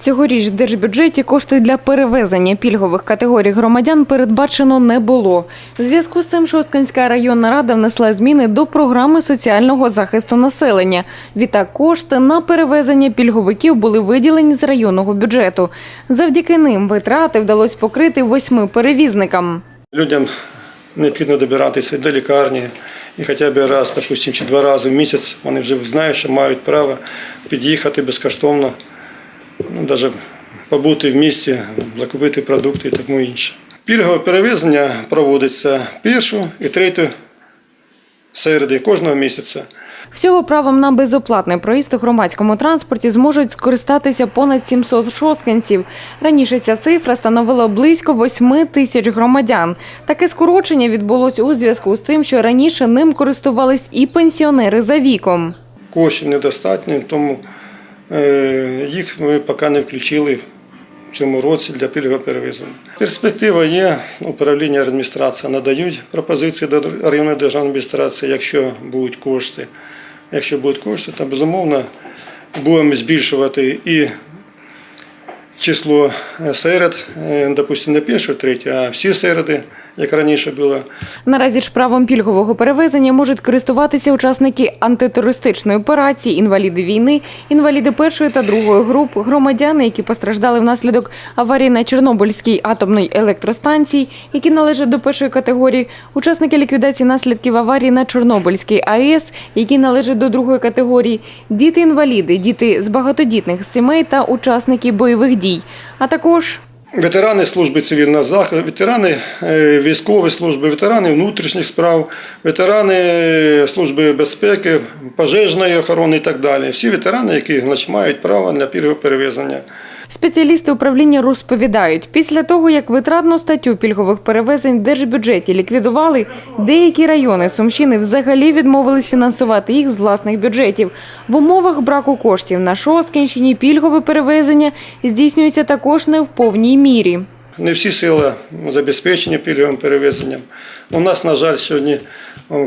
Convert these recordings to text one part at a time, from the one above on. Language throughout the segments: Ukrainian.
Цьогоріч в держбюджеті кошти для перевезення пільгових категорій громадян передбачено не було. В зв'язку з цим Шосткинська районна рада внесла зміни до програми соціального захисту населення. Відтак кошти на перевезення пільговиків були виділені з районного бюджету. Завдяки ним витрати вдалося покрити восьми перевізникам. Людям необхідно добиратися до лікарні і хоча б раз, допустим, чи два рази в місяць вони вже знають, що мають право під'їхати безкоштовно, ну, навіть побути в місті, закупити продукти і тому інше. Пільгове перевезення проводиться першу і третю середи кожного місяця. Всього правом на безоплатний проїзд у громадському транспорті зможуть скористатися понад 700 шосткинців. Раніше ця цифра становила близько 8 тисяч громадян. Таке скорочення відбулось у зв'язку з тим, що раніше ним користувались і пенсіонери за віком. Коштів недостатньо, тому їх ми поки не включили в цьому році для пільгового перевезення. Перспектива є, управління адміністрації надають пропозиції до районної державної адміністрації, якщо будуть кошти. Якщо будуть кошти, то безумовно будемо збільшувати і число серед, е, допустимо, не першу, третю, а всі середи, як раніше було. Наразі ж правом пільгового перевезення можуть користуватися учасники антитерористичної операції, інваліди війни, інваліди першої та другої груп, громадяни, які постраждали внаслідок аварії на Чорнобильській атомній електростанції, які належать до першої категорії, учасники ліквідації наслідків аварії на Чорнобильській АЕС, які належать до другої категорії, діти-інваліди, діти з багатодітних сімей та учасники бойових дій, а також Ветерани служби цивільного захисту, ветерани е, військової служби, ветерани внутрішніх справ, ветерани е, служби безпеки, пожежної охорони і так далі. Всі ветерани, які мають право на пільгове перевезення. Спеціалісти управління розповідають, після того, як витратну статтю пільгових перевезень в держбюджеті ліквідували, деякі райони Сумщини взагалі відмовились фінансувати їх з власних бюджетів. В умовах браку коштів на Шосткинщині пільгове перевезення здійснюється також не в повній мірі. Не всі сили забезпечені пільговим перевезенням. У нас, на жаль, сьогодні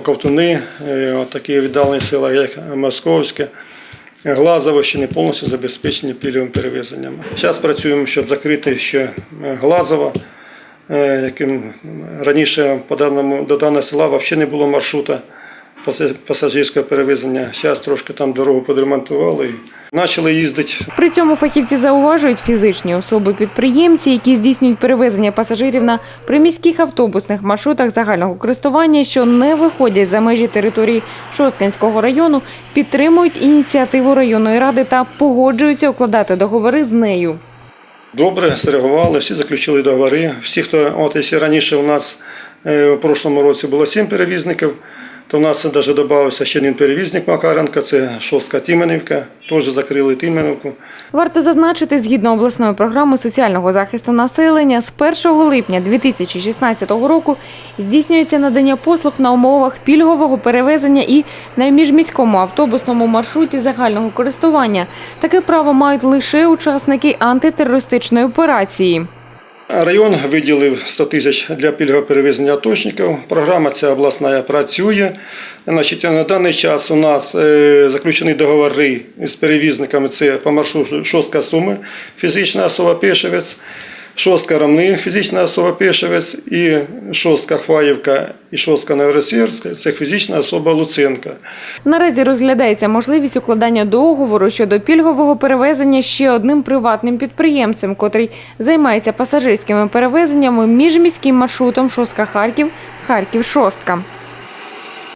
ковтуни, е, такі віддалені села, як Московське, Глазово ще не повністю забезпечені пільговим перевезенням. Зараз працюємо, щоб закрити ще Глазово, е, яким раніше по даному, до даного села взагалі не було маршрута пасажирського перевезення. Зараз трошки там дорогу підремонтували і почали їздити При цьому фахівці зауважують фізичні особи-підприємці, які здійснюють перевезення пасажирів на приміських автобусних маршрутах загального користування, що не виходять за межі території Шосткинського району, підтримують ініціативу районної ради та погоджуються укладати договори з нею. Добре, зреагували, всі заключили договори. Всі, хто, от якщо раніше у нас е, у прошлому році було 7 перевізників, то в нас навіть додався ще один перевізник Макаренка, це шостка Тіменівка, теж закрили Тіменівку. Варто зазначити, згідно обласної програми соціального захисту населення, з 1 липня 2016 року здійснюється надання послуг на умовах пільгового перевезення і на міжміському автобусному маршруті загального користування. Таке право мають лише учасники антитерористичної операції. Район виділив 100 тисяч для пільгового перевезення аточників. Програма ця обласна працює. Значить, на даний час у нас е, заключені договори з перевізниками. Це по маршруту шостка Суми, фізична особа Пешевець, шостка Ромни, фізична особа Пешевець, і шостка Хваївка і шостка Новосвірська, це фізична особа Луценка. Наразі розглядається можливість укладання договору щодо пільгового перевезення ще одним приватним підприємцем, котрий займається пасажирськими перевезеннями міжміським маршрутом Шостка Харків, Харків Шостка.